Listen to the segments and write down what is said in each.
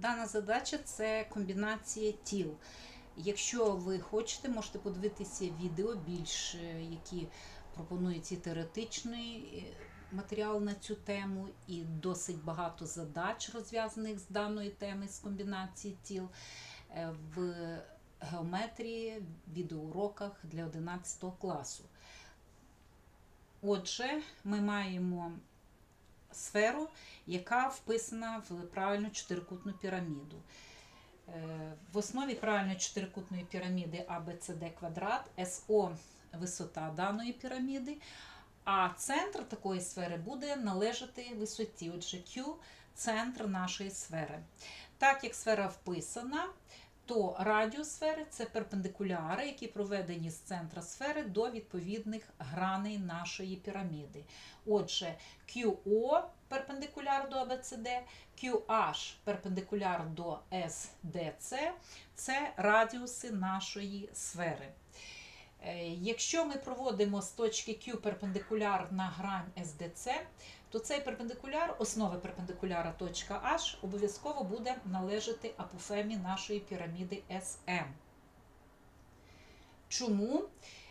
Дана задача це комбінація тіл. Якщо ви хочете, можете подивитися відео більш, е, які пропонують і теоретичний е, матеріал на цю тему, і досить багато задач, розв'язаних з даної теми з комбінації тіл е, в геометрії, відеоуроках для 11 класу. Отже, ми маємо сферу, яка вписана в правильну чотирикутну піраміду. Е, В основі правильної чотирикутної піраміди ABCD квадрат, СО висота даної піраміди, а центр такої сфери буде належати висоті. Отже, Q центр нашої сфери. Так як сфера вписана, то радіус сфери це перпендикуляри, які проведені з центра сфери до відповідних граней нашої піраміди. Отже, QO перпендикуляр до ABCD, QH перпендикуляр до SDC це радіуси нашої сфери. Е, Якщо ми проводимо з точки Q перпендикуляр на грань SDC, то цей перпендикуляр, основа перпендикуляра точка H, обов'язково буде належати апофемі нашої піраміди SM. Чому?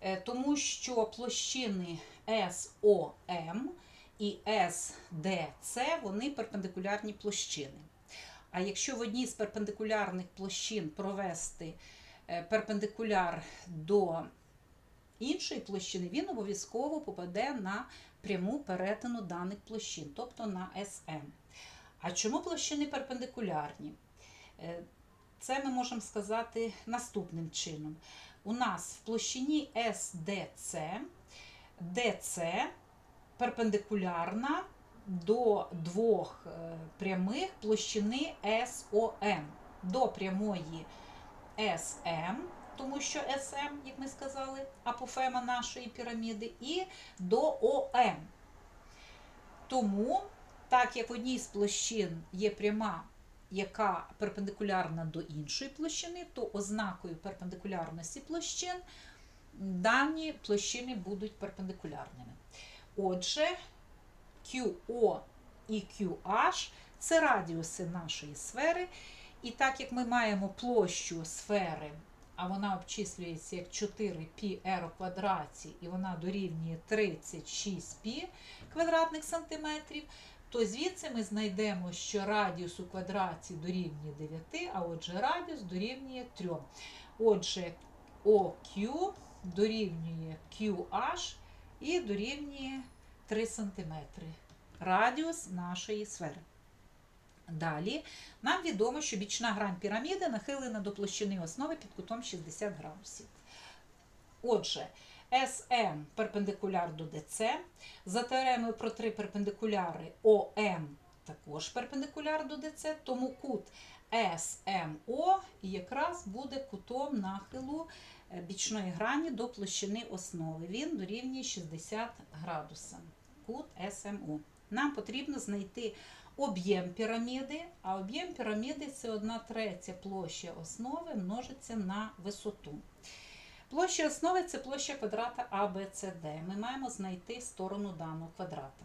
Е, Тому що площини SOM і SDC вони перпендикулярні площини. А якщо в одній з перпендикулярних площин провести е, перпендикуляр до іншої площини, він обов'язково попаде на пряму перетину даних площин, тобто на SM. А чому площини перпендикулярні? Е, Це ми можемо сказати наступним чином. У нас в площині SDC DC перпендикулярна до двох е, прямих площини SOM, до прямої SM, тому що SM, як ми сказали, апофема нашої піраміди, і до ОМ. Тому, так як в одній з площин є пряма, яка перпендикулярна до іншої площини, то ознакою перпендикулярності площин дані площини будуть перпендикулярними. Отже, QO і QH це радіуси нашої сфери. І так як ми маємо площу сфери, а вона обчислюється як 4πr у квадраті, і вона дорівнює 36π квадратних сантиметрів, то звідси ми знайдемо, що радіус у квадраті дорівнює 9, а отже радіус дорівнює 3. Отже, OQ дорівнює QH і дорівнює 3 см. Радіус нашої сфери. Далі нам відомо, що бічна грань піраміди нахилена до площини основи під кутом 60 градусів. Отже, SM перпендикуляр до DC. За теоремою про три перпендикуляри ОМ також перпендикуляр до DC, тому кут SMO якраз буде кутом нахилу е, бічної грані до площини основи. Він дорівнює 60 градусам. Кут SMO. Нам потрібно знайти об'єм піраміди, а об'єм піраміди це 1 третя площа основи множиться на висоту. Площа основи це площа квадрата ABCD. Ми маємо знайти сторону даного квадрата.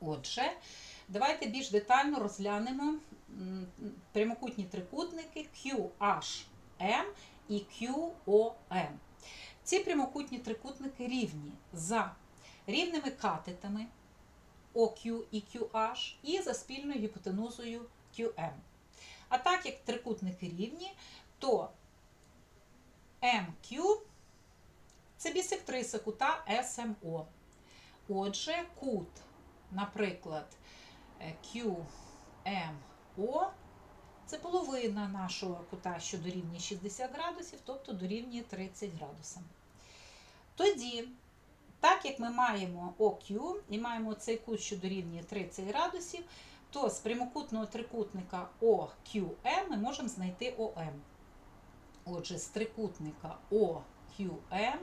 Отже, давайте більш детально розглянемо прямокутні трикутники QHM і QOM. Ці прямокутні трикутники рівні за рівними катетами OQ і QH і за спільною гіпотенузою QM. А так як трикутники рівні, то MQ це бісектриса кута SMO. Отже, кут, наприклад, QMO це половина нашого кута, що дорівнює 60 градусів, тобто дорівнює 30 градусам. Тоді, так як ми маємо OQ і маємо цей кут, що дорівнює 30 градусів, то з прямокутного трикутника OQM ми можемо знайти OM. Отже, з трикутника OQM,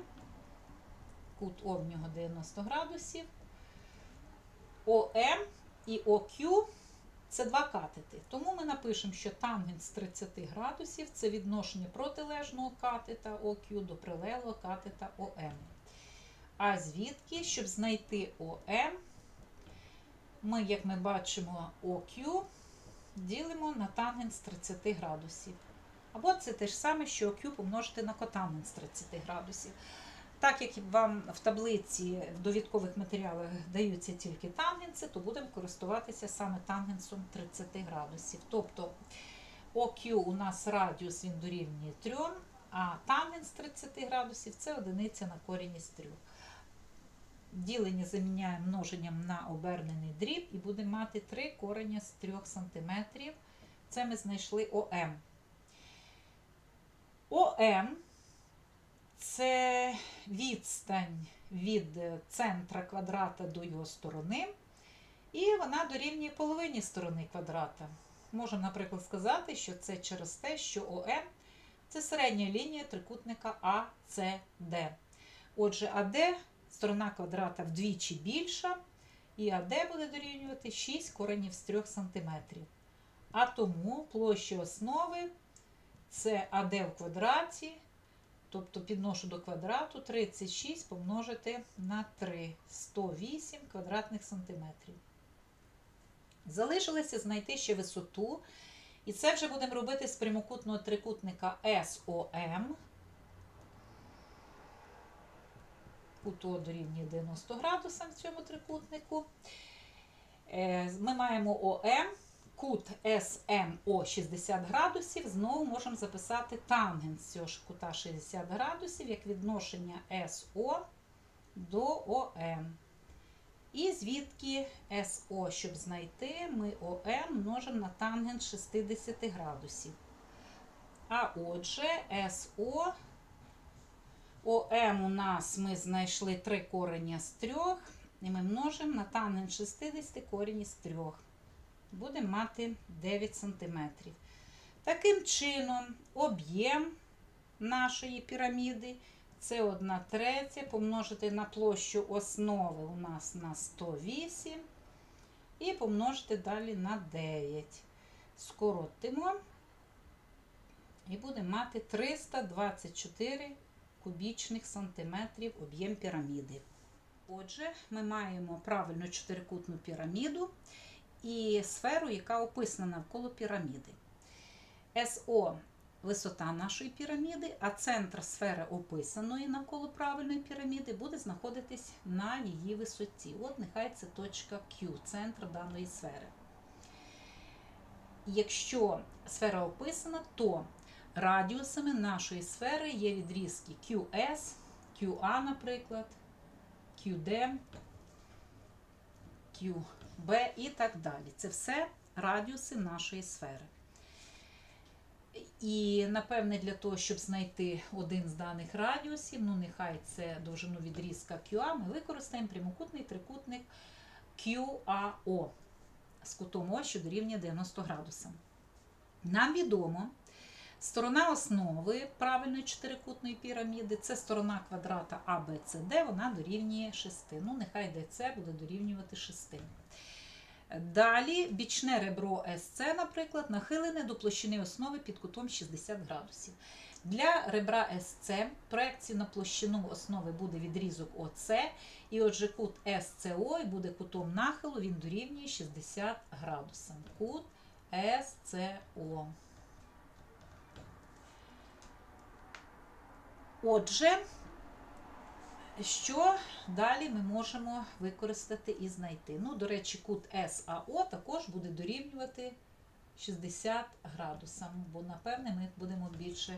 кут О в нього 90 градусів, ОМ і OQ це два катети. Тому ми напишемо, що тангенс 30 градусів це відношення протилежного катета OQ до прилеглого катета ОМ. А звідки, щоб знайти ОМ, ми, як ми бачимо, OQ ділимо на тангенс 30 градусів. Або це те ж саме, що Q помножити на котангенс 30 градусів. Так як вам в таблиці в довідкових матеріалах даються тільки тангенси, то будемо користуватися саме тангенсом 30 градусів. Тобто OQ у нас радіус він дорівнює 3, а тангенс 30 градусів це одиниця на корінь із 3. Ділення заміняємо множенням на обернений дріб і будемо мати 3 корення з 3 см. Це ми знайшли ОМ. ОМ це відстань від центра квадрата до його сторони, і вона дорівнює половині сторони квадрата. Можемо, наприклад, сказати, що це через те, що ОМ це середня лінія трикутника АЦД. Отже, АД сторона квадрата вдвічі більша, і АД буде дорівнювати 6 коренів з 3 см. А тому площа основи це АД в квадраті, тобто підношу до квадрату 36 помножити на 3, 108 квадратних сантиметрів. Залишилося знайти ще висоту. І це вже будемо робити з прямокутного трикутника SOM. Кут О дорівнює 90 градусам в цьому трикутнику. Е, Ми маємо ОМ, кут СМО 60 градусів. Знову можемо записати тангенс цього ж кута 60 градусів як відношення СО до ОМ. І звідки СО, щоб знайти, ми ОМ множимо на тангенс 60 градусів. А отже, СО, ОМ у нас ми знайшли 3 корення з 3, і ми множимо на тангенс 60 корінь з 3. Будемо мати 9 см. Таким чином, об'єм нашої піраміди це 1 третя помножити на площу основи у нас на 108 і помножити далі на 9. Скоротимо і будемо мати 324 кубічних сантиметрів об'єм піраміди. Отже, ми маємо правильну чотирикутну піраміду і сферу, яка описана навколо піраміди. СО висота нашої піраміди, а центр сфери описаної навколо правильної піраміди буде знаходитись на її висоті. От нехай це точка Q, центр даної сфери. Якщо сфера описана, то радіусами нашої сфери є відрізки QS, QA, наприклад, QD, QB і так далі. Це все радіуси нашої сфери. І, напевне, для того, щоб знайти один з даних радіусів, ну нехай це довжину відрізка QA, ми використаємо прямокутний трикутник QAO з кутом О, що дорівнює 90 градусам. Нам відомо, сторона основи правильної чотирикутної піраміди це сторона квадрата ABCD, вона дорівнює 6. Ну, нехай DC буде дорівнювати 6. Далі бічне ребро СЦ, наприклад, нахилене до площини основи під кутом 60 градусів. Для ребра СЦ проекції на площину основи буде відрізок ОС, і отже кут СЦО буде кутом нахилу, він дорівнює 60 градусам. Кут СЦО. Отже, що далі ми можемо використати і знайти? Ну, до речі, кут САО також буде дорівнювати 60 градусам, бо, напевне, ми будемо більше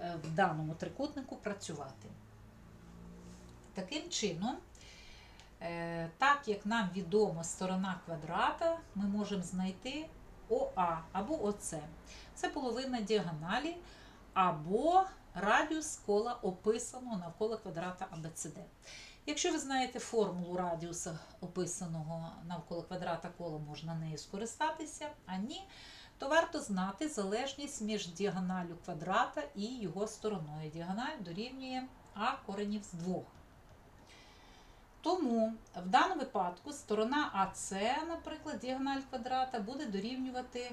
е, в даному трикутнику працювати. Таким чином, е, так як нам відома сторона квадрата, ми можемо знайти ОА або ОЦ. Це половина діагоналі або радіус кола описаного навколо квадрата ABCD. Якщо ви знаєте формулу радіуса описаного навколо квадрата кола, можна нею скористатися, а ні, то варто знати залежність між діагоналю квадрата і його стороною. Діагональ дорівнює А коренів з 2. Тому в даному випадку сторона АС, наприклад, діагональ квадрата, буде дорівнювати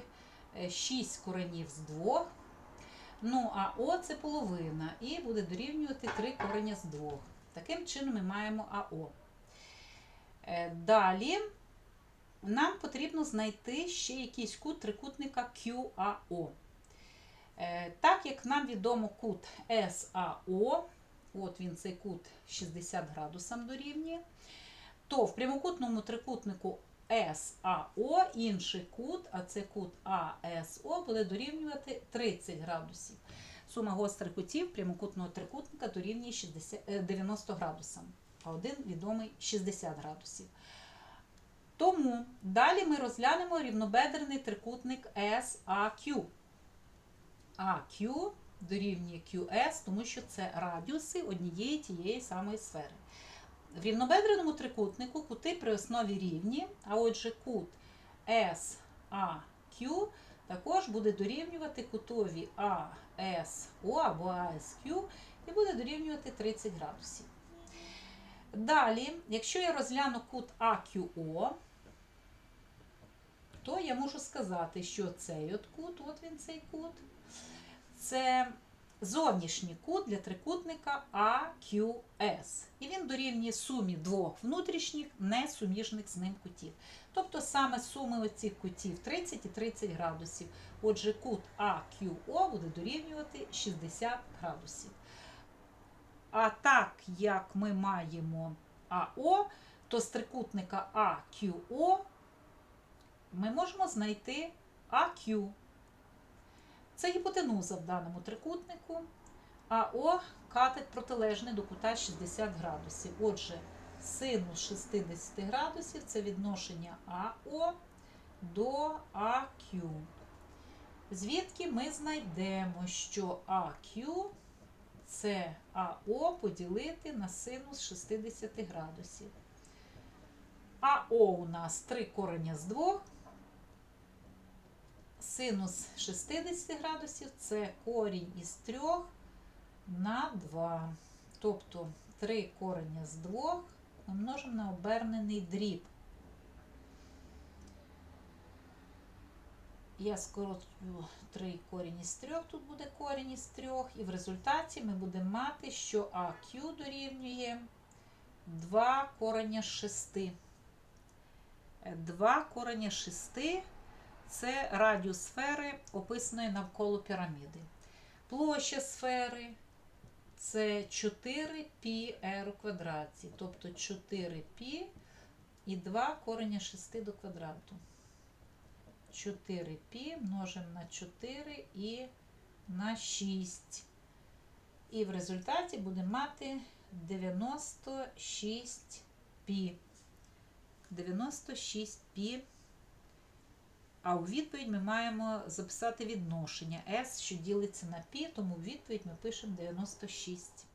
6 коренів з 2. Ну, а О це половина, і буде дорівнювати 3 корення з 2. Таким чином ми маємо АО. Е, Далі нам потрібно знайти ще якийсь кут трикутника QAO. Е, Так як нам відомо кут SAO, от він цей кут 60 градусам дорівнює, то в прямокутному трикутнику SAO інший кут, а це кут ASO, буде дорівнювати 30 градусів. Сума гострих кутів прямокутного трикутника дорівнює 60, е, 90 градусам, а один відомий 60 градусів. Тому далі ми розглянемо рівнобедрений трикутник SAQ. AQ дорівнює QS, тому що це радіуси однієї тієї самої сфери. В рівнобедреному трикутнику кути при основі рівні, а отже кут SAQ також буде дорівнювати кутові ASO або ASQ і буде дорівнювати 30 градусів. Далі, якщо я розгляну кут AQO, то я можу сказати, що цей от кут, от він цей кут, це зовнішній кут для трикутника AQS. І він дорівнює сумі двох внутрішніх, несуміжних з ним кутів. Тобто саме суми оцих кутів 30 і 30 градусів. Отже, кут AQO буде дорівнювати 60 градусів. А так як ми маємо АО, то з трикутника AQO ми можемо знайти AQ. Це гіпотенуза в даному трикутнику. АО катет протилежний до кута 60 градусів. Отже, синус 60 градусів це відношення АО до АQ. Звідки ми знайдемо, що АQ це АО поділити на синус 60 градусів. АО у нас 3 корення з 2. Синус 60 градусів це корінь із 3 на 2. Тобто 3 корення з 2 ми множимо на обернений дріб. Я скорочу 3 корінь із 3, тут буде корінь із 3, і в результаті ми будемо мати, що АQ дорівнює 2 корення з 6. 2 корення з 6 це радіус сфери, описаної навколо піраміди. Площа сфери це 4πr у квадраті, тобто 4π і 2 корення 6 до квадрату. 4π множимо на 4 і на 6. І в результаті будемо мати 96π. 96π. а у відповідь ми маємо записати відношення S, що ділиться на π, тому у відповідь ми пишемо 96.